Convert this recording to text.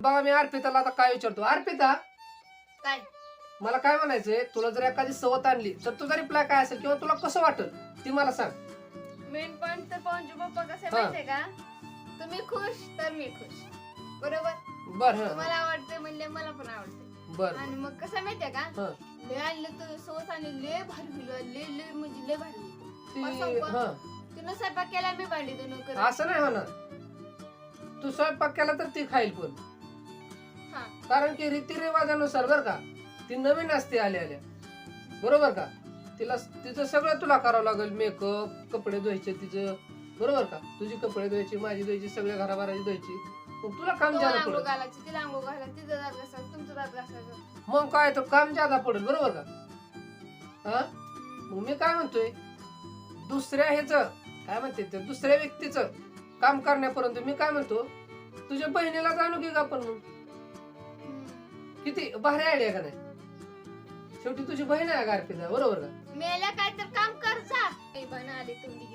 बघा मी अर्पिताला आता काय विचारतो. अर्पिता काय? मला काय म्हणायचंय तुला जर एखादी सवत आणली तर तुझा रिप्लाय काय असेल किंवा तुला कसं वाटेल ती मला सांग. मेन पॉइंट तर पप्पा कसे हा. माहितीये का? तुम्ही खुश तर मी खुश. बरोबर? बर हा तुम्हाला आवडते म्हणले मला पण आवडते बर. आणि मग कसं माहितीये का? हा. लय आणलं तर सोस आणि लय भारी होईल लय लय म्हणजे लय भारी होईल ती? हा. तिनं स्वयंपाक केला मी भांडी करत. असं नाही होणार. तू स्वयंपाक केला तर ती खाईल पण. कारण की रीतिरिवाजानुसार बर का ती नवीन असते आल्या आल्या. बरोबर का? तिला तिचं सगळं तुला करावं लागेल मेकअप कपडे धुवायचे तिचं. बरोबर का? तुझी कपडे धुवायची माझी धुवायची सगळ्या घराबाराची धुवायची. मग तुला काम जादा पडेल. मग काय तर काम जादा पडेल बरोबर का? हा? मग मी काय म्हणतोय? दुसऱ्या ह्याच काय म्हणते ते दुसऱ्या व्यक्तीचं काम करण्यापर्यंत मी काय म्हणतो? तुझ्या बहिणीला जाणू की का आपण मग. किती? भारी आयडिया का नाही? शेवटी तुझी बहीण आहे गारपीचा बरोबर का? मेल्या काय तर काम कर जा. बन आली तुम्ही.